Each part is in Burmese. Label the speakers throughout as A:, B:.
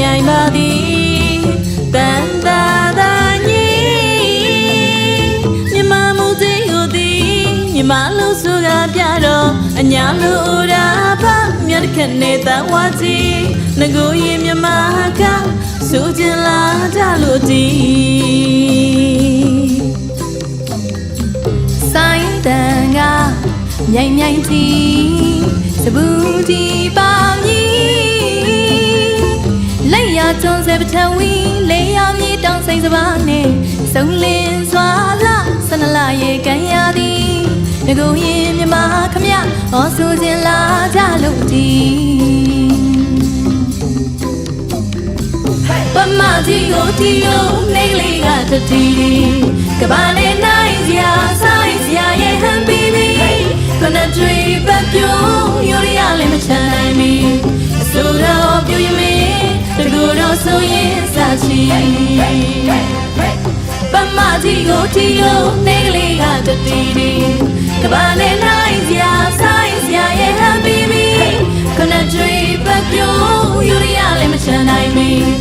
A: တန်ကမြိုင်ပါသည်တန်တာသာညီမြမမှုသိကိုသည်မြမလို့ဆိုကပြတော့အညာလို့ရာဖမြတ်ခက်နေတဲ့ဝါစီငကိုရင်မြမကဆိုချင်လာကြလို့ဒီဆိုင်တန်ကမြိုင်မြိုင်တီစဘူးတီပါမီလ က်ရကျွန်းစဲပထဝီလေးရမြေတောင်ဆိုင်စပါနဲ့စုံလင်းစွာလာဆနလာရဲ့ကံရသည်ငကိုရင်မြမခမဟောဆိုခြင်းလာကြလို့ဒီပမကြီးကိုတီလိုနေကလေးကတတီကဘာနဲ့ ပမကြီးကိုတီလိုနေကလေးကတတီကဘာနဲ့နိုင်စရာဆိုင်စရာရဲ့ဟန်ပီပီခဏတွေပတ်ပြိုးရိုးရလည်းမချမ်းနိုင်မီ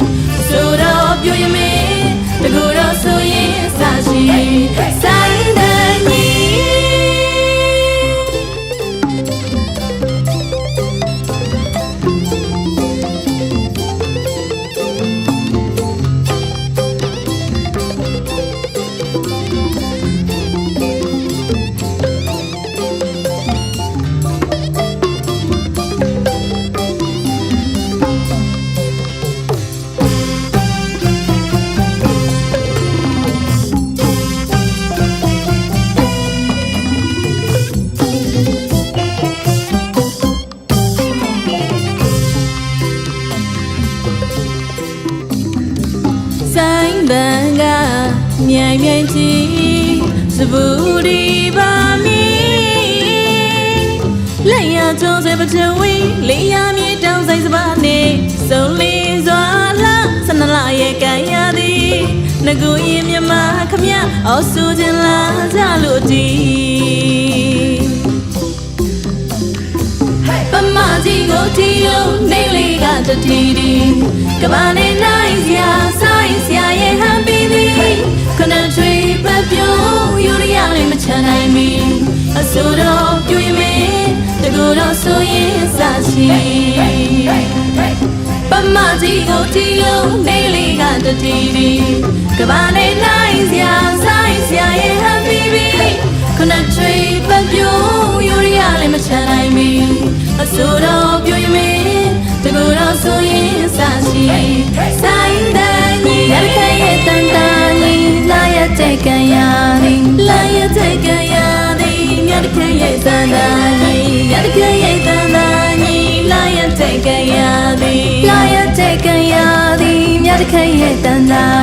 A: မြိုင်မြိုင်ကြည့်စပူဒီပါမီလက်ရချုံးစပထဝီလေးရမြေတောင်ဆိုင်စပါနေစုံလေးစွာလာစနလာရဲ့ကံရသည်ငကူရင်မြမခမအော်ဆူခြင်းလာကြလို့ဒီပမကြီးကိုတီလုံးနေလေးကတတီတီကဘာနဲ့နိုင်စရာဆိုင်စရာ စာရှိပမကြီးကိုတီလုံးနေလေးကတတီတီကဘာနဲ့နိုင်စရာဆိုင်စရာရဲ့ဟန်ပီသည်ခဏချွေပတ်ပြိုးယူရရလေးမချမ်းနိုင်မီအဆိုတော့ပြိုရမင်းတကူတော့ဆိုရင်စာရှိဆိုင်တဲ့ညီရခိုင်ရဲ့တန်တန်ညီလာရတဲ့ကံရသည်လာရတဲ့ကံရသည်မြတ်ခိုင်ရဲ့တန်တန်ညီမြတ်ခိုင်ရဲ့တန်တန်ညီ လာရတဲ့ကံရသည်လာရတဲ့ကံရသည်မြတ်ခိုင်ရဲ့တန်တန်